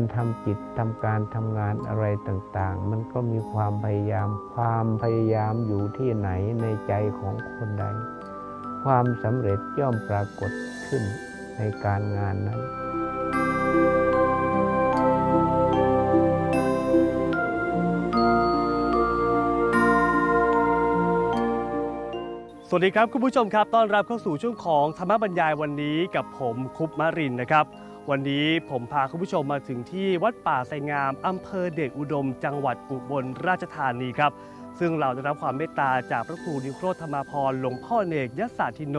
ในการทำจิตทำการทำงานอะไรต่างๆ มันก็มีความพยายาม ความพยายามอยู่ที่ไหนในใจของคนใด ความสำเร็จย่อมปรากฏขึ้นในการงานนั้นสวัสดีครับคุณผู้ชมครับต้อนรับเข้าสู่ช่วงของธรรมบรรยายวันนี้กับผมคุปมารินนะครับ วันนี้ผมพาคุณผู้ชมมาถึงที่วัดป่าไสงามอำเภอเดชอุดม จังหวัดอุบลราชธานีครับ ซึ่งเราได้รับความเมตตาจากพระครูนิโครธธรรมาพรหลวงพ่อเนกยศาธิโน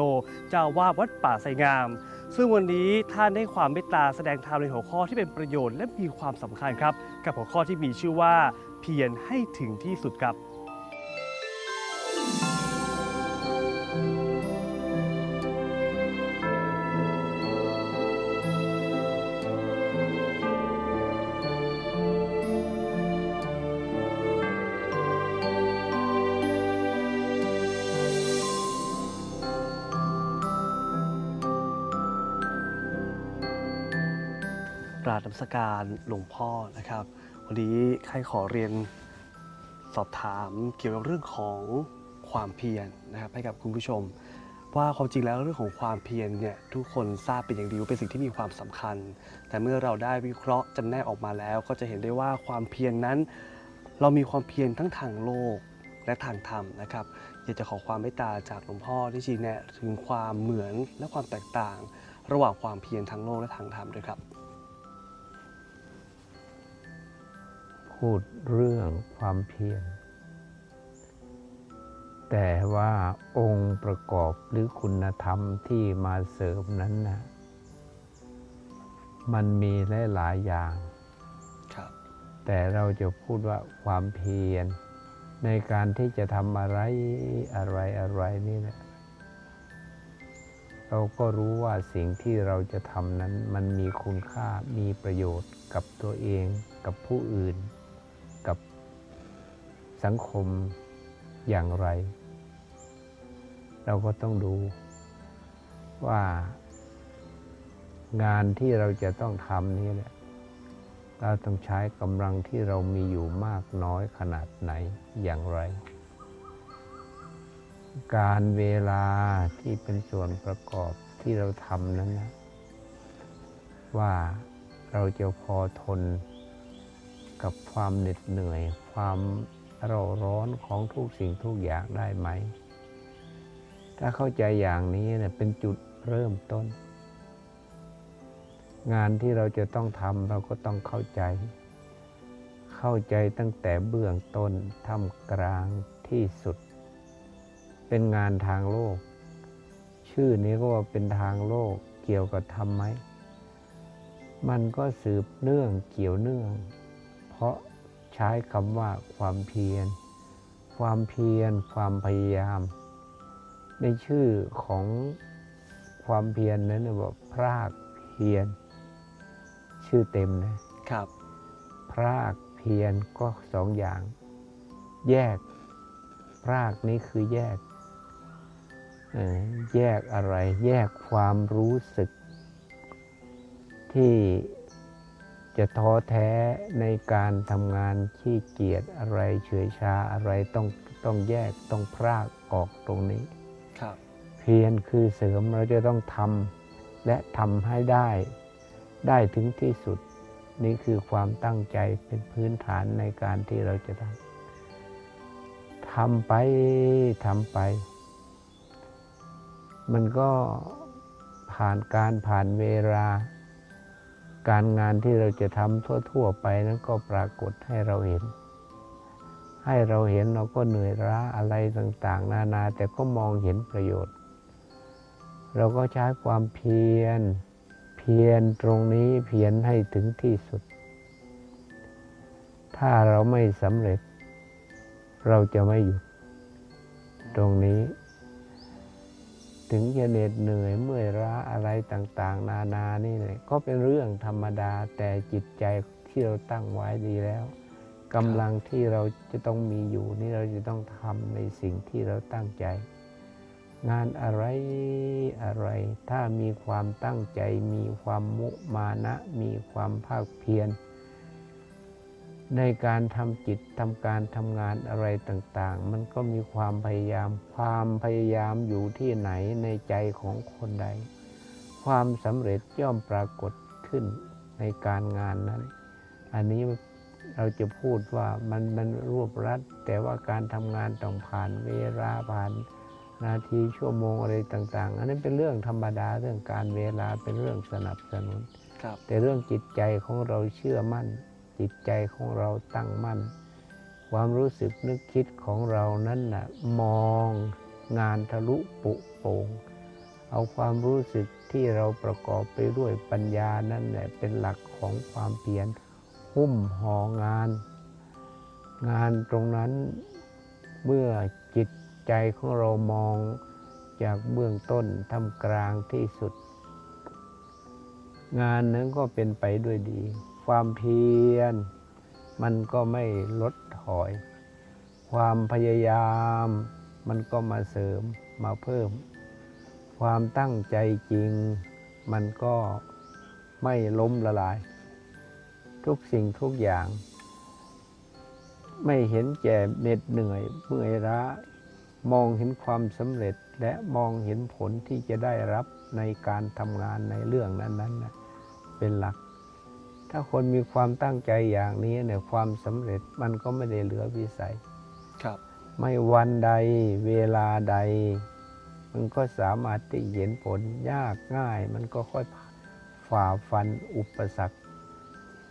เจ้าวาดวัดป่าไสงาม ซึ่งวันนี้ท่านได้ความเมตตาแสดงธรรมในหัวข้อที่เป็นประโยชน์และมีความสำคัญครับ กับหัวข้อที่มีชื่อว่า เพียรให้ถึงที่สุดครับ กราบนมัสการหลวงพ่อนะครับ วันนี้ใครขอเรียนสอบถามเกี่ยวกับเรื่องของความเพียรนะครับให้กับคุณผู้ชม ว่าความจริงแล้วเรื่องของความเพียรเนี่ยทุกคนทราบเป็นอย่างดีว่าเป็นสิ่งที่มีความสำคัญ แต่เมื่อเราได้วิเคราะห์จำแนกออกมาแล้ว ก็จะเห็นได้ว่าความเพียรนั้น เรามีความเพียรทั้งทางโลกและทางธรรมนะครับอยากจะขอความเมตตาจากหลวงพ่อที่ชี้แนะถึงความเหมือนและความแตกต่าง ระหว่างความเพียรทางโลกและทางธรรมด้วยครับ พูดเรื่องความเพียร แต่ว่าองค์ประกอบหรือคุณธรรมที่มาเสริมนั้นนะมันมีหลายๆอย่างครับแต่เราจะพูดว่าความเพียร ในการที่จะทำอะไรอะไรอะไรนี่แหละเราก็รู้ว่าสิ่งที่เราจะทำนั้นมันมีคุณค่ามีประโยชน์กับตัวเองกับผู้อื่นกับ สังคมอย่างไร เราก็ต้องดูว่างานที่เราจะต้องทำนี้เนี่ยเราต้องใช้กำลังที่เรามีอยู่มากน้อยขนาดไหนอย่างไร การเวลาที่เป็นส่วนประกอบที่เราทำนั้นนะว่าเราจะพอทนกับความเหน็ดเหนื่อยความ เราร้อนของทุกสิ่งทุกอย่างได้ไหม ถ้าเข้าใจอย่างนี้เนี่ยเป็นจุดเริ่มต้น งานที่เราจะต้องทำเราก็ต้องเข้าใจ เข้าใจตั้งแต่เบื้องต้นท่ามกลางที่สุด เป็นงานทางโลก ชื่อนี้ก็ว่าเป็นทางโลกเกี่ยวกับธรรมไหม มันก็สืบเนื่องเกี่ยวเนื่อง เพราะ ใช้คำว่าความเพียร ความเพียร ความพยายาม ในชื่อของความเพียรนั้นนะว่าพรากเพียร ชื่อเต็มนะครับ พรากเพียรก็สองอย่าง แยก พรากนี้คือแยกเอ่อแยกอะไร แยกความรู้สึกที่ จะท้อแท้ในการทำงานขี้เกียจอะไรเฉื่อยชาอะไรต้องต้องแยกต้องพรากออกตรงนี้ครับเพียรคือเสริมเราจะต้องทำและทำให้ได้ ได้ถึงที่สุด นี่คือความตั้งใจเป็นพื้นฐานในการที่เราจะทำทำไปทำไป มันก็ผ่านการผ่านเวลา การงานที่เราจะทำทั่ว ๆ ไปนั้นก็ปรากฏให้เราเห็น ให้เราเห็นเราก็เหนื่อยล้าอะไรต่างๆ นานาแต่ก็มองเห็นประโยชน์ เราก็ใช้ความเพียร เพียรตรงนี้เพียรให้ถึงที่สุด ถ้าเราไม่สำเร็จ เราจะไม่หยุดตรงนี้ ถึงจะเหน็ดเหนื่อยเมื่อยล้าอะไรต่างๆ นานานี่เนี่ยก็เป็นเรื่องธรรมดาแต่จิตใจที่เราตั้งไว้ดีแล้วกำลังที่เราจะต้องมีอยู่นี่เราจะต้องทำในสิ่งที่เราตั้งใจ งานอะไรอะไร ถ้ามีความตั้งใจ มีความมุมานะ มีความภาคเพียร ในการทำจิตทำการทำงานอะไรต่างๆ มันก็มีความพยายาม ความพยายามอยู่ที่ไหนในใจของคนใด ความสำเร็จย่อมปรากฏขึ้นในการงานนั้น อันนี้เราจะพูดว่ามันมันรวบรัด แต่ว่าการทำงานต้องผ่านเวลาผ่านนาทีชั่วโมงอะไรต่าง ๆ อันนั้นเป็นเรื่องธรรมดาเรื่องการเวลาเป็นเรื่องสนับสนุนครับแต่เรื่องจิตใจของเราเชื่อมั่น จิตใจของเราตั้งมั่น ความรู้สึกนึกคิดของเรานั้นน่ะมองงานทะลุปุโป่งเอาความรู้สึกที่เราประกอบไปด้วยปัญญานั่นแหละเป็นหลักของความเพียรหุ้มห่องาน งานตรงนั้นเมื่อจิตใจของเรามองจากเบื้องต้นทำกลางที่สุด งานนั้นก็เป็นไปด้วยดี ความเพียร มันก็ไม่ลดถอย ความพยายามมันก็มาเสริมมาเพิ่ม ความตั้งใจจริง มันก็ไม่ล้มละลาย ทุกสิ่งทุกอย่าง ไม่เห็นแก่เหน็ดเหนื่อยเมื่อยล้ามองเห็นความสำเร็จและมองเห็นผลที่จะได้รับในการทำงานในเรื่องนั้นๆเป็นหลัก ถ้าคนมีความตั้งใจอย่างนี้เนี่ยความสำเร็จมันก็ไม่ได้เหลือวิสัย ครับ ไม่วันใดเวลาใด มันก็สามารถที่เห็นผลยากง่าย มันก็ค่อยฝ่าฟันอุปสรรค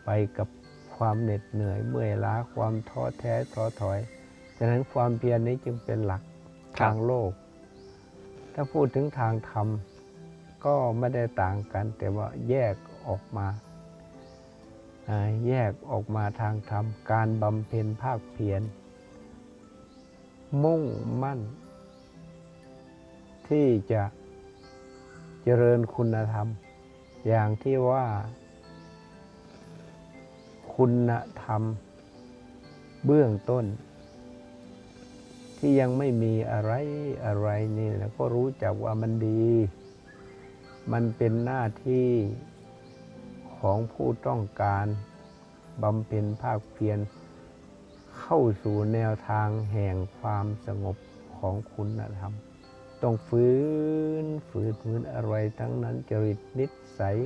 ไปกับความเหน็ดเหนื่อยเมื่อยล้าความท้อแท้ท้อถอยฉะนั้นความเพียรนี้จึงเป็นหลักครับทางโลก ถ้าพูดถึงทางธรรมก็ไม่ได้ต่างกัน แต่ว่าแยกออกมาอ่า แยกออกมาทางธรรม การบำเพ็ญภาคเพียร มุ่งมั่น ที่จะเจริญคุณธรรม อย่างที่ว่า คุณธรรม เบื้องต้น ที่ยังไม่มีอะไรอะไรนี่นะก็รู้จักว่ามันดี มันเป็นหน้าที่ ของผู้ต้องการบำเพ็ญภาคเพียรเข้าสู่แนวทางแห่งความสงบของคุณธรรม ต้องฟื้นฝืนฝืนอะไรทั้งนั้นจริตนิสัย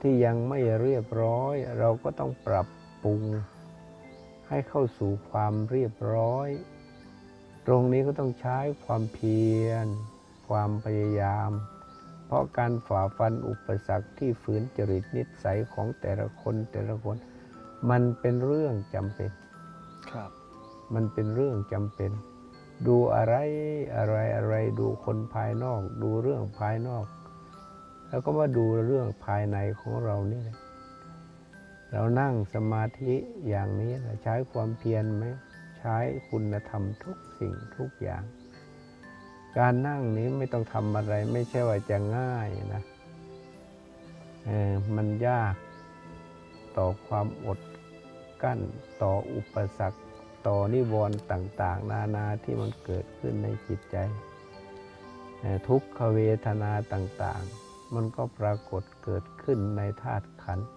ที่ยังไม่เรียบร้อย เราก็ต้องปรับปรุง ให้เข้าสู่ความเรียบร้อย ตรงนี้ก็ต้องใช้ความเพียร ความพยายาม เพราะการฝ่าฟันอุปสรรคที่ฝืนจริตนิสัยของแต่ละคนแต่ละคน มันเป็นเรื่องจำเป็นครับ มันเป็นเรื่องจำเป็น ดูอะไรอะไรอะไรดูคนภายนอก ดูเรื่องภายนอก แล้วก็มาดูเรื่องภายในของเรานี่แหละเรานั่งสมาธิอย่างนี้นะใช้ความเพียรไหมใช้คุณธรรมทุกสิ่งทุกอย่าง การนั่งนี้ไม่ต้องทำอะไร ไม่ใช่ว่าจะง่ายนะเออมันยากต่อความอดกั้นต่ออุปสรรค ต่อนิวรณ์ต่าง ๆ นานาที่มันเกิดขึ้นในจิตใจเอ่อทุกขเวทนาต่างๆ มันก็ปรากฏเกิดขึ้นในธาตุขันธ์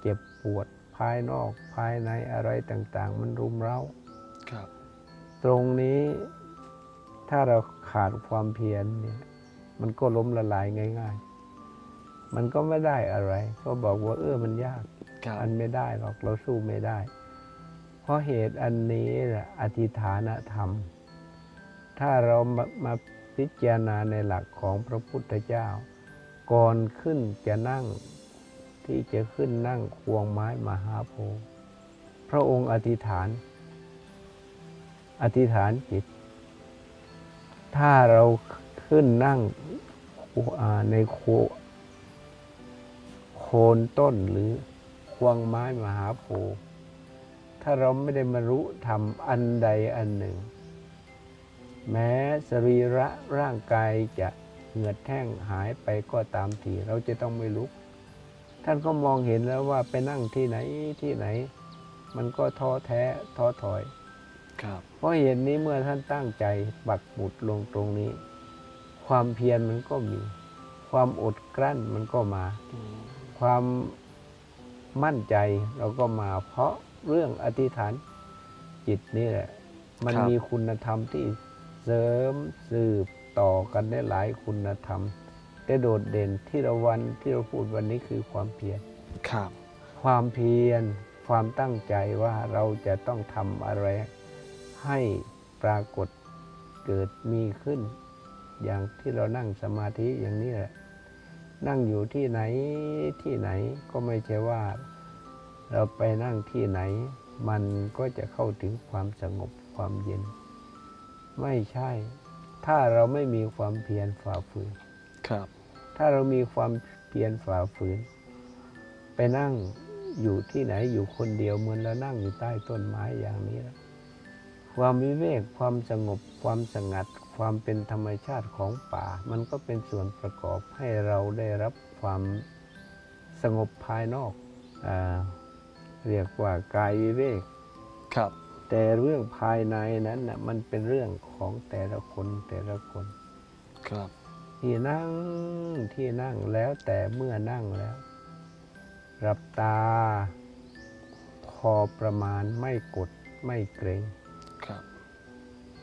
เจ็บปวดภายนอกภายในอะไรต่าง ๆ มันรุมเร้า ครับ ตรงนี้ถ้าเรา ขาดความเพียรเนี่ย มันก็ล้มละลายง่าย ๆ มันก็ไม่ได้อะไร ก็บอกว่าเออมันยากครับอันไม่ได้หรอกเราสู้ไม่ได้ เพราะเหตุอันนี้แหละอธิฐานธรรม ถ้าเรามามาพิจารณาในหลักของพระพุทธเจ้า ก่อนขึ้นจะนั่งที่จะขึ้นนั่งควงไม้มหาโพธิ์พระองค์อธิษฐาน อธิษฐานจิต ถ้าเราขึ้นนั่งในโคโคนต้นหรือควงไม้มหาโพธิ์ถ้าเราไม่ได้มารู้ทำอันใดอันหนึ่ง แม้สรีระร่างกายจะเหงื่อแห้งหายไปก็ตามทีเราจะต้องไม่ลุก ท่านก็มองเห็นแล้วว่าไปนั่งที่ไหนที่ไหน มันก็ท้อแท้ท้อถอย ครับ ราะเหตุนี้เมื่อท่านตั้งใจปักหมุดลงตรงนี้ ความเพียรมันก็มี ความอดกลั้นมันก็มาอืมความมั่นใจเราก็มาเพราะเรื่องอธิษฐานจิตนี่แหละ มันมีคุณธรรมที่เสริมสืบต่อกันได้หลายคุณธรรม แต่โดดเด่นที่เราวันที่เราพูดวันนี้คือความเพียรครับ ความเพียรความตั้งใจว่าเราจะต้องทำอะไร ให้ปรากฏเกิดมีขึ้น อย่างที่เรานั่งสมาธิอย่างนี้แหละ นั่งอยู่ที่ไหนที่ไหนก็ไม่ใช่ว่า เราไปนั่งที่ไหน มันก็จะเข้าถึงความสงบความเย็น ไม่ใช่ ถ้าเราไม่มีความเพียรฝ่าฝืนครับ ถ้าเรามีความเพียรฝ่าฝืน ไปนั่งอยู่ที่ไหนอยู่คนเดียวเหมือนเรานั่งอยู่ใต้ต้นไม้อย่างนี้แหละ ความวิเวกความสงบ ความสงัด ความเป็นธรรมชาติของป่า มันก็เป็นส่วนประกอบให้เราได้รับความสงบภายนอกอาเรียกว่ากายวิเวกครับ แต่เรื่องภายในนั้นน่ะมันเป็นเรื่องของแต่ละคนแต่ละคนครับ ที่นั่งที่นั่งแล้วแต่เมื่อนั่งแล้วหลับตา พอประมาณไม่กดไม่เกรงครับ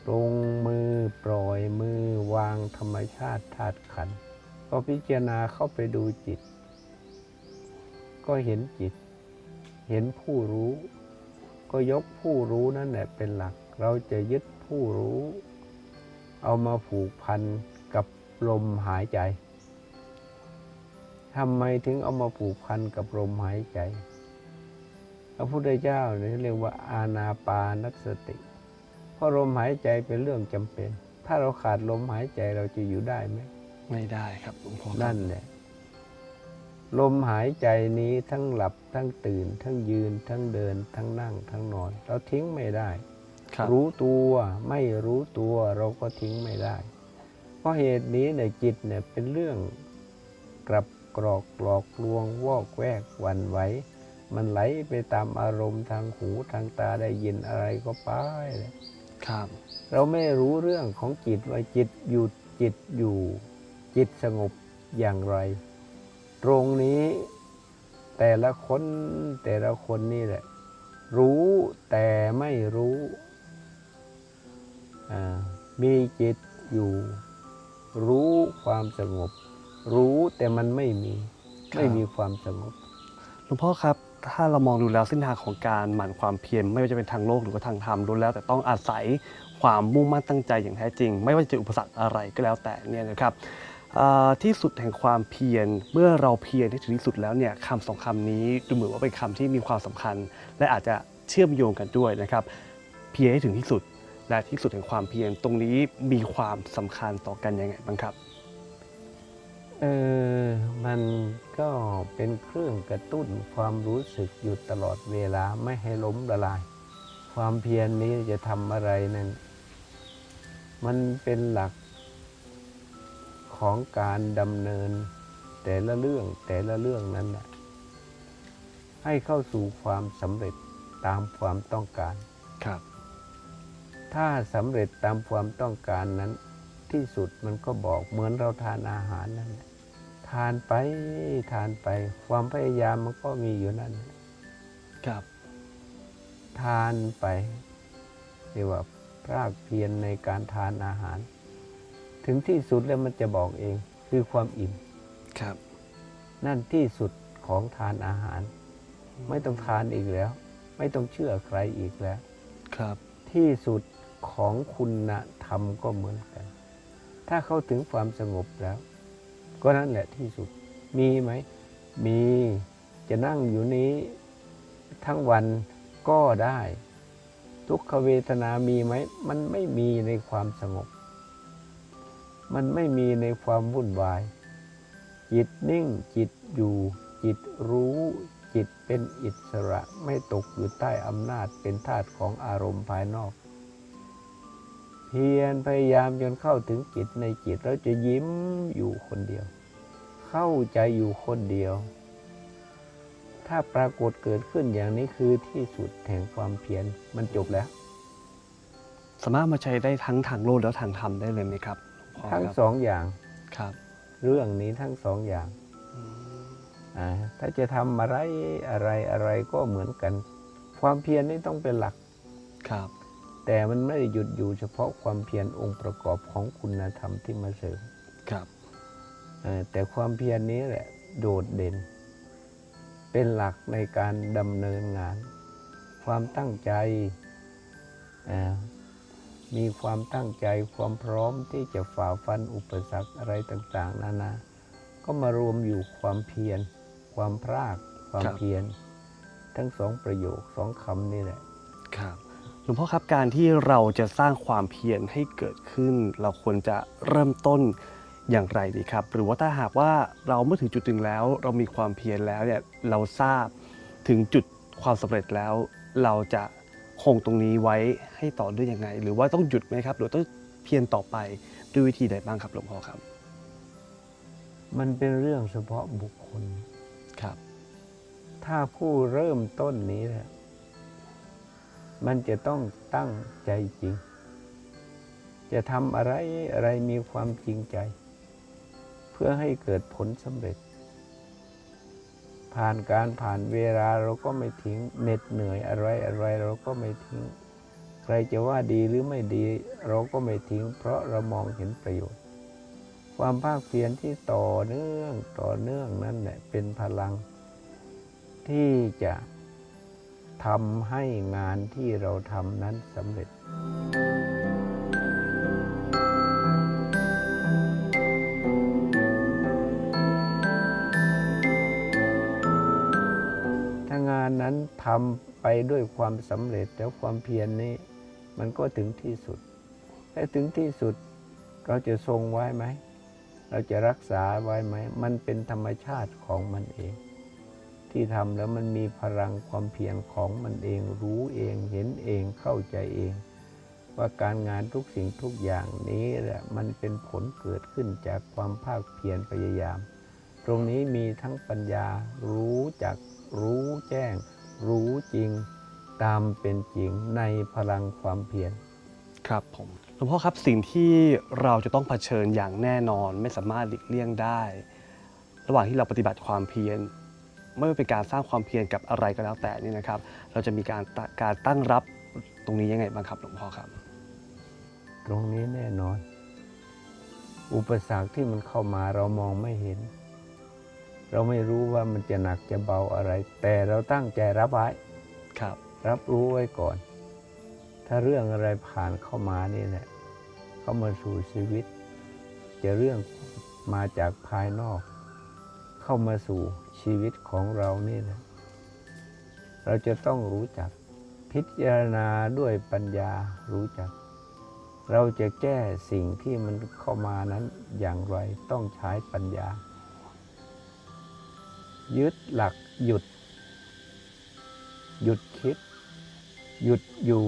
ลงมือปล่อยมือวางธรรมชาติธาตุขันธ์พอพิจารณาเข้าไปดูจิต ก็เห็นจิต เห็นผู้รู้ ก็ยกผู้รู้นั่นแหละเป็นหลัก เราจะยึดผู้รู้ เอามาผูกพันกับลมหายใจทำไมถึงเอามาผูกพันกับลมหายใจ พระพุทธเจ้าเนี่ยเรียกว่าอาณาปานสติ ราะลมหายใจเป็นเรื่องจำเป็น ถ้าเราขาดลมหายใจเราจะอยู่ได้ไหม ไม่ได้ครับหลวงพ่อครับนั่นแหละ ลมหายใจนี้ทั้งหลับทั้งตื่น ทั้งยืน ทั้งเดิน ทั้งนั่ง ทั้งนอน เราทิ้งไม่ได้ครับรู้ตัวไม่รู้ตัวเราก็ทิ้งไม่ได้ เพราะเหตุนี้เนี่ยจิตเนี่ยเป็นเรื่องกลับกรอกหลอกลวงวอกแวกหวันไหวมันไหลไปตามอารมณ์ทางหูทางตาได้ยินอะไรก็ไปเลย ครับ เราไม่รู้เรื่องของจิตว่าจิตอยู่จิตอยู่ จิตสงบอย่างไร ตรงนี้แต่ละคนแต่ละคนนี่แหละ รู้แต่ไม่รู้อ่ามีจิตอยู่ รู้ความสงบ รู้แต่มันไม่มีครับไม่มีความสงบหลวงพ่อครับ ถ้าเรามองดูแล้วเส้นทางของการหมั่นความเพียรไม่ว่าจะเป็นทางโลกหรือว่าทางธรรมล้วนแล้ว แต่ต้องอาศัยความมุ่งมั่นตั้งใจอย่างแท้จริง ไม่ว่าจะอุปสรรคอะไรก็แล้วแต่เนี่ยนะครับที่สุดแห่งความเพียรเมื่อเราเพียรให้ถึงที่สุดแล้วเนี่ยคำสองคำนี้ดูเหมือนว่าเป็นคำที่มีความสำคัญ และอาจจะเชื่อมโยงกันด้วยนะครับเพียรให้ถึงที่สุดและที่สุดแห่งความเพียรตรงนี้มีความสำคัญต่อกันยังไงบ้างครับ เออมันก็เป็นเครื่องกระตุ้นความรู้สึกอยู่ตลอดเวลาไม่ให้ล้มละลาย ความเพียรนนี้จะทำอะไรนั้น มันเป็นหลักของการดำเนินแต่ละเรื่องแต่ละเรื่องนั้นนะให้เข้าสู่ความสำเร็จตามความต้องการ ครับ ถ้าสำเร็จตามความต้องการนั้น ที่สุดมันก็บอกเหมือนเราทานอาหารนั่นแหละ ทานไปทานไป ความพยายามมันก็มีอยู่นั่นครับ ทานไปเรียกว่าพรากเพียรในการทานอาหาร ถึงที่สุดแล้วมันจะบอกเอง คือความอิ่มครับ นั่นที่สุดของทานอาหาร ไม่ต้องทานอีกแล้ว ไม่ต้องเชื่อใครอีกแล้ว ครับ ที่สุดของคุณธรรมก็เหมือนกัน ถ้าเข้าถึงความสงบแล้ว ก็นั่นแหละที่สุด มีไหม มี จะนั่งอยู่นี้ ทั้งวันก็ได้ ทุกขเวทนามีไหม มันไม่มีในความสงบ มันไม่มีในความวุ่นวาย จิตนิ่งจิตอยู่ จิตรู้จิตเป็นอิสระไม่ตกอยู่ใต้อำนาจเป็นทาสของอารมณ์ภายนอก พียรพยายามจนเข้าถึงจิตในจิตแล้วจะยิ้มอยู่คนเดียว เข้าใจอยู่คนเดียว ถ้าปรากฏเกิดขึ้นอย่างนี้คือที่สุดแห่งความเพียรมันจบแล้ว สามารถมาใช้ได้ทั้งทางโลกและทางธรรมได้เลยไหมครับหลวงพ่อพ่อทั้งครับสองอย่างครับ เรื่องนี้ทั้งสองอย่างอืมอ่าถ้าจะทำอะไรอะไรอะไรก็เหมือนกัน ความเพียรนี่ต้องเป็นหลักครับ แต่มันไม่ได้หยุดอยู่เฉพาะความเพียรองค์ประกอบของคุณธรรมที่มาเสริมครับเอ่อแต่ความเพียรนี้แหละโดดเด่น เป็นหลักในการดำเนินงาน ความตั้งใจเอ่อมีความตั้งใจความพร้อมที่จะฝ่าฟันอุปสรรคอะไรต่าง ๆ นานา ก็มารวมอยู่ความเพียร ความพราก ความเพียร ทั้งสองประโยคสองคำนี่แหละ ครับ หลวงพ่อครับการที่เราจะสร้างความเพียรให้เกิดขึ้น เราควรจะเริ่มต้นอย่างไรดีครับ หรือว่าถ้าหากว่าเราเมื่อถึงจุดหนึ่งแล้ว เรามีความเพียรแล้วเนี่ยเราทราบถึงจุดความสำเร็จแล้ว เราจะคงตรงนี้ไว้ให้ต่อเนื่องยังไง หรือว่าต้องหยุดไหมครับ หรือต้องเพียรต่อไปด้วยวิธีใดบ้างครับหลวงพ่อครับ มันเป็นเรื่องเฉพาะบุคคลครับ ถ้าผู้เริ่มต้นนี้แหละ มันจะต้องตั้งใจจริง จะทำอะไรอะไรมีความจริงใจ เพื่อให้เกิดผลสำเร็จ ผ่านการผ่านเวลาเราก็ไม่ทิ้งเหน็ดเหนื่อยอะไรอะไรเราก็ไม่ทิ้ง ใครจะว่าดีหรือไม่ดี เราก็ไม่ทิ้ง เพราะเรามองเห็นประโยชน์ ความภาคเพียรที่ต่อเนื่องต่อเนื่องนั่นแหละเป็นพลังที่จะ ทำให้งานที่เราทำนั้นสำเร็จ ถ้างานนั้นทำไปด้วยความสำเร็จแล้วความเพียรนนี้ มันก็ถึงที่สุดและถึงที่สุดเราจะทรงไว้ไหม เราจะรักษาไว้ไหม มันเป็นธรรมชาติของมันเอง ที่ทำแล้วมันมีพลังความเพียรของมันเองรู้เองเห็นเองเข้าใจเอง ว่าการงานทุกสิ่งทุกอย่างนี้แหละมันเป็นผลเกิดขึ้นจากความภาคเพียรพยายาม ตรงนี้มีทั้งปัญญารู้จักรู้แจ้ง รู้จริงตามเป็นจริงในพลังความเพียรครับผมหลวงพ่อครับสิ่งที่เราจะต้องเผชิญอย่างแน่นอนไม่สามารถหลีกเลี่ยงได้ ระหว่างที่เราปฏิบัติความเพียร ไม่ว่าเป็นการสร้างความเพียรกับอะไรก็แล้วแต่นี่นะครับ เราจะมีการตะการตั้งรับตรงนี้ยังไงบ้างครับหลวงพ่อครับ ตรงนี้แน่นอน อุปสรรคที่มันเข้ามาเรามองไม่เห็น เราไม่รู้ว่ามันจะหนักจะเบาอะไร แต่เราตั้งใจรับไว้ครับ รับรู้ไว้ก่อน ถ้าเรื่องอะไรผ่านเข้ามานี่แหละเข้ามาสู่ชีวิต จะเรื่องมาจากภายนอก เข้ามาสู่ชีวิตของเรานี่แหละเราจะต้องรู้จักพิจารณาด้วยปัญญารู้จัก เราจะแก้สิ่งที่มันเข้ามานั้นอย่างไรต้องใช้ปัญญา ยึดหลักหยุด หยุดคิด หยุดอยู่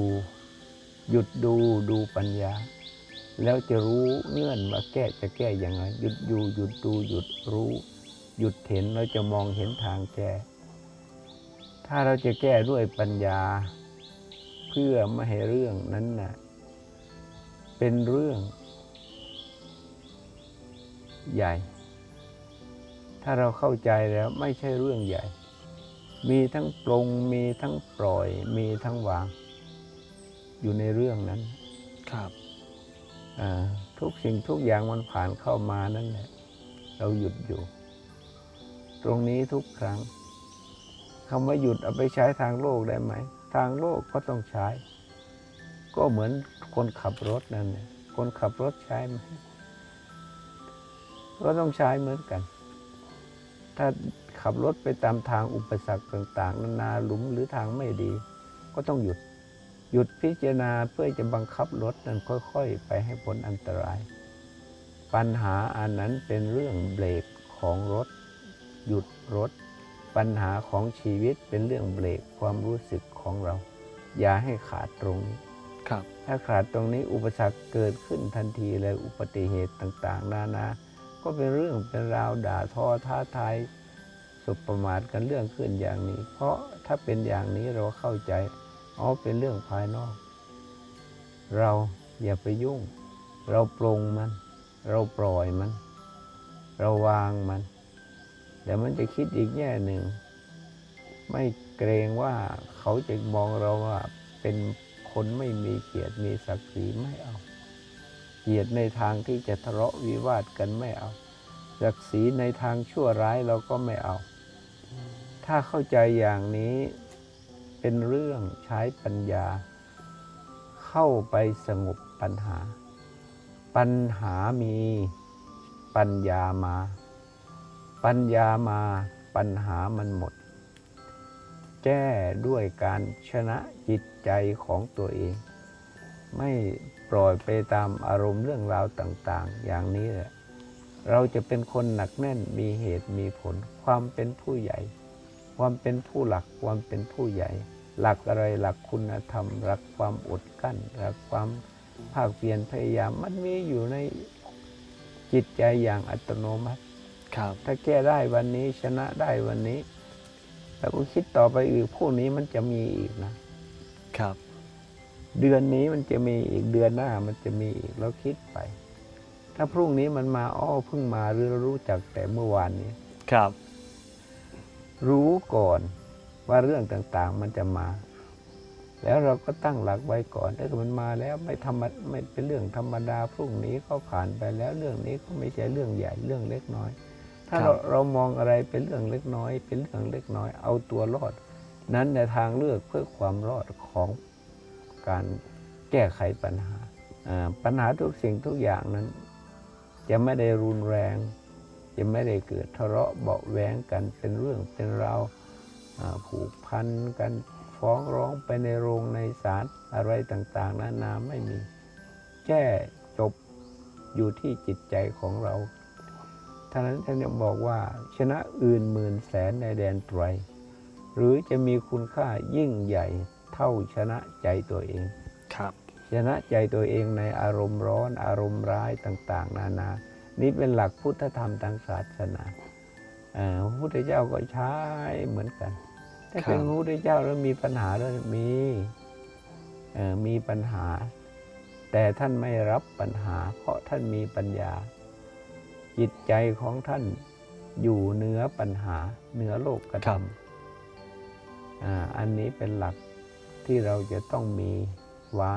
หยุดดูดูปัญญา แล้วจะรู้เงื่อนว่าแก้จะแก้อย่างไรหยุดอยู่หยุดดูหยุดรู้ หยุดเห็นเราจะมองเห็นทางแก้ ถ้าเราจะแก้ด้วยปัญญา เพื่อไม่ให้เรื่องนั้นน่ะเป็นเรื่อง ใหญ่ ถ้าเราเข้าใจแล้วไม่ใช่เรื่องใหญ่ มีทั้งปรงมีทั้งปล่อย มีทั้งวาง อยู่ในเรื่องนั้น ครับอ่าทุกสิ่งทุกอย่างมันผ่านเข้ามานั่นแหละเราหยุดอยู่ ตรงนี้ทุกครั้งคำว่าหยุดเอาไปใช้ทางโลกได้ไหม ทางโลกก็ต้องใช้ ก็เหมือนคนขับรถนั่นแหละคนขับรถใช้ไหมก็ต้องใช้เหมือนกัน ถ้าขับรถไปตามทางอุปสรรคต่าง ๆ นานาหลุมหรือทางไม่ดี ก็ต้องหยุด หยุดพิจารณาเพื่อจะบังคับรถนั้นค่อย ๆ ไปให้พ้นอันตราย ปัญหาอันนั้นเป็นเรื่องเบรกของรถ หยุดรถ ปัญหาของชีวิตเป็นเรื่องเบรกความรู้สึกของเรา อย่าให้ขาดตรงนี้ครับ ถ้าขาดตรงนี้อุปสรรคเกิดขึ้นทันทีเลยอุบัติเหตุต่าง ๆ นานา ก็เป็นเรื่องเป็นราวด่าทอท้าทายสุบประมาทกันเรื่องขึ้นอย่างนี้ เพราะถ้าเป็นอย่างนี้เราเข้าใจอ๋อเป็นเรื่องภายนอก เราอย่าไปยุ่ง เราปรงมัน เราปล่อยมัน เราวางมัน เดี๋ยวมันจะคิดอีกแง่หนึ่ง ไม่เกรงว่าเขาจะมองเราว่าเป็นคนไม่มีเกียรติมีศักดิ์ศรีไม่เอา เกียรติในทางที่จะทะเลาะวิวาทกันไม่เอา ศักดิ์ศรีในทางชั่วร้ายเราก็ไม่เอา ถ้าเข้าใจอย่างนี้เป็นเรื่องใช้ปัญญา เข้าไปสงบปัญหา ปัญหามีปัญญามา ปัญญามาปัญหามันหมด แก้ด้วยการชนะจิตใจของตัวเอง ไม่ปล่อยไปตามอารมณ์เรื่องราวต่างๆ อย่างนี้แหละเราจะเป็นคนหนักแน่นมีเหตุมีผล ความเป็นผู้ใหญ่ ความเป็นผู้หลักความเป็นผู้ใหญ่ หลักอะไรหลักคุณธรรม หลักความอดกั้น หลักความภาคเพียรพยายามมันมีอยู่ในจิตใจอย่างอัตโนมัติ ครับถ้าแก้ได้วันนี้ชนะได้วันนี้ แล้วก็คิดต่อไปอีกพวกนี้มันจะมีอีกนะครับ เดือนนี้มันจะมีอีกเดือนหน้ามันจะมีอีกเราคิดไป ถ้าพรุ่งนี้มันมาอ้อเพิ่งมาหรือเรารู้จักแต่เมื่อวานนี้ครับ รู้ก่อนว่าเรื่องต่างๆมันจะมา แล้วเราก็ตั้งหลักไว้ก่อนถ้าเกิดมันมาแล้วไม่ธรรมดไม่เป็นเรื่องธรรมดาพรุ่งนี้ก็ผ่านไปแล้วเรื่องนี้ก็ไม่ใช่เรื่องใหญ่เรื่องเล็กน้อย ถ้าเราเรามองอะไรเป็นเรื่องเล็กน้อย เป็นเรื่องเล็กน้อย เอาตัวรอด นั้นในทางเลือกเพื่อความรอดของการแก้ไขปัญหา ปัญหาทุกสิ่งทุกอย่างนั้น จะไม่ได้รุนแรง จะไม่ได้เกิดทะเลาะเบาะแว้งกันเป็นเรื่องเป็นราวผูกพันกันฟ้องร้องไปในโรงในศาลอะไรต่าง ๆนานาไม่มี แก้จบอยู่ที่จิตใจของเรา ท่านั้นท่านยังบอกว่า ชนะอื่นหมื่นแสนในแดนไตร หรือจะมีคุณค่ายิ่งใหญ่เท่าชนะใจตัวเองครับ ชนะใจตัวเองในอารมณ์ร้อนอารมณ์ร้ายต่างๆ นานา นี่เป็นหลักพุทธธรรมทางศาสนาเอ่อพระพุทธเจ้าก็ใช้เหมือนกันถ้าเป็นครับพระพุทธเจ้าแล้วมีปัญหาแล้วมีเอ่อมีปัญหา แต่ท่านไม่รับปัญหา เพราะท่านมีปัญญา จิตใจของท่านอยู่เหนือปัญหาเหนือโลกกระครัทำบอ่าอันนี้เป็นหลักที่เราจะต้องมีไว้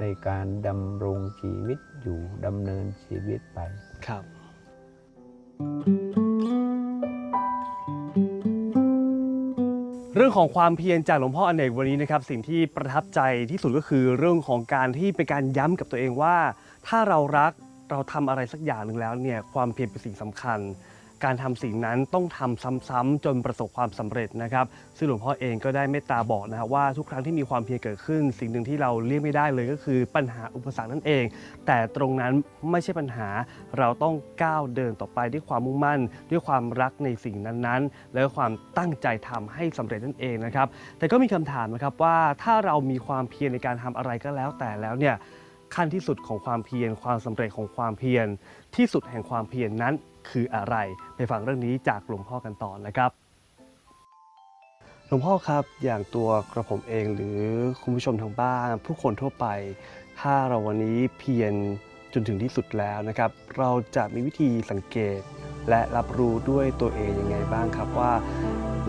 ในการดำรงชีวิตอยู่ดำเนินชีวิตไปครับ เรื่องของความเพียรจากหลวงพ่ออเนกวันนี้นะครับ สิ่งที่ประทับใจที่สุดก็คือเรื่องของการที่เป็นการย้ำกับตัวเองว่า ถ้าเรารัก เราทำอะไรสักอย่างหนึ่งแล้วเนี่ยความเพียรเป็นสิ่งสำคัญ การทำสิ่งนั้นต้องทำซ้ำๆจนประสบความสำเร็จนะครับ ซึ่งหลวงพ่อเองก็ได้เมตตาบอกนะครับว่าทุกครั้งที่มีความเพียรเกิดขึ้น สิ่งหนึ่งที่เราเลี่ยงไม่ได้เลยก็คือปัญหาอุปสรรคนั่นเอง แต่ตรงนั้นไม่ใช่ปัญหาเราต้องก้าวเดินต่อไปด้วยความมุ่งมั่น ด้วยความรักในสิ่งนั้นๆ และความตั้งใจทำให้สำเร็จนั่นเองนะครับแต่ก็มีคำถามนะครับว่าถ้าเรามีความเพียรในการทำอะไรก็แล้วแต่แล้วเนี่ย ขั้นที่สุดของความเพียรความสำเร็จของความเพียรที่สุดแห่งความเพียรนั้นคืออะไร ไปฟังเรื่องนี้จากหลวงพ่อกันต่อนะครับหลวงพ่อครับอย่างตัวกระผมเองหรือคุณผู้ชมทางบ้านผู้คนทั่วไป ถ้าเราวันนี้เพียรจนถึงที่สุดแล้วนะครับ เราจะมีวิธีสังเกต และรับรู้ด้วยตัวเองยังไงบ้างครับว่า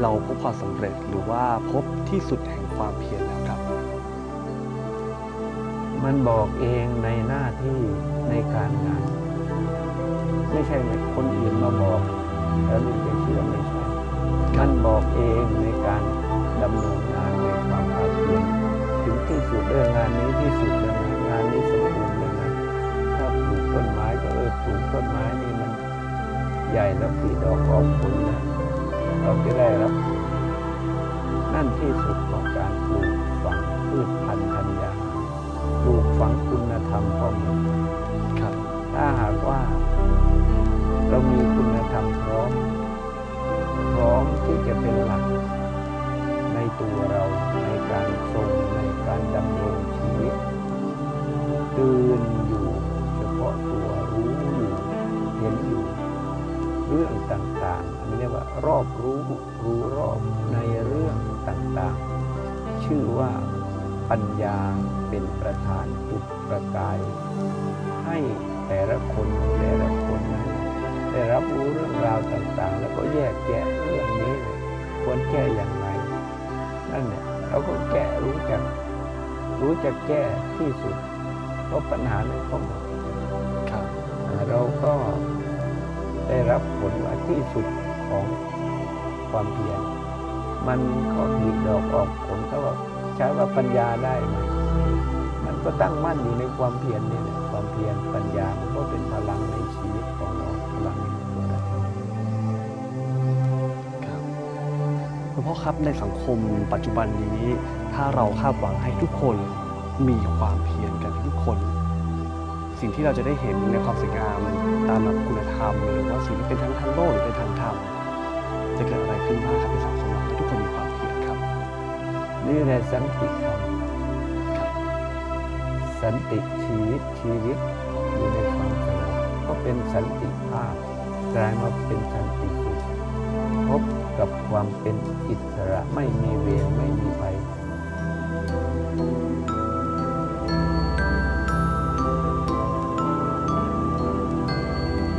เราพบความสำเร็จหรือว่าพบที่สุดแห่งความเพียร มันบอกเองในหน้าที่ในการงาน ไม่ใช่คนอื่นมาบอก แล้วนี่จะเชื่อไม่ใช่มันบอกเองในการดำเนินงานในความภาคเพียรถึงที่สุดเรื่องงานนี้ที่สุดแล้วนะงานนี้สมบูรณ์แล้วนะถ้าปลูกต้นไม้ก็เออปลูกต้นไม้นี่มันใหญ่แล้วผลิดอกออกผลนะเราจะได้รับนั่นที่สุด ที่จะเป็นหลัก ในตัวเราในการทรงในการดำรงชีวิตตื่นอยู่เฉพาะตัวรู้อยู่เห็นอยู่เรื่องต่างๆ อันนี้เรียกว่ารอบรู้รู้รอบในเรื่องต่างๆ ชื่อว่าปัญญาเป็นประธานจุดประกาย ให้แตแต่ละคนแต่ละคนนั้น ได้รับรู้เรื่องราวต่างๆ แล้วก็แยกแยะเรื่องนี้เนี่ยควรแก้อย่างไร นั่นเนี่ยเราก็แก้รู้จัก รู้จักแก้ที่สุดเพราะปัญหานั้นก็หมดครับเราก็ได้รับผลว่าที่สุดของความเพียรมันก็ผลิดอกออกผลก็ว่าใช้ว่าปัญญาได้ไหมมันก็ตั้งมั่นอยู่ในความเพียรนี่แหละความเพียรปัญญามันก็เป็นพลังใน คุณพ่อครับในสังคมปัจจุบันนี้ ถ้าเราคาดหวังให้ทุกคนมีความเพียรกันทุกคน สิ่งที่เราจะได้เห็นในความสวยงามตามหลักคุณธรรม หรือว่าสิ่งที่เป็นทั้งทางโลกหรือเป็นทางธรรมจะเกิดอะไรขึ้นบ้างครับในสังคมเราถ้าทุกคนมีความเพียรครับ นี่แหละสันติธรรมครับสันติชีวิตชีวิตอยู่ในความสงบก็เป็นสันติภาพกลายมาเป็นสันติ กับความเป็นอิสระไม่มีเวรไม่มีภัย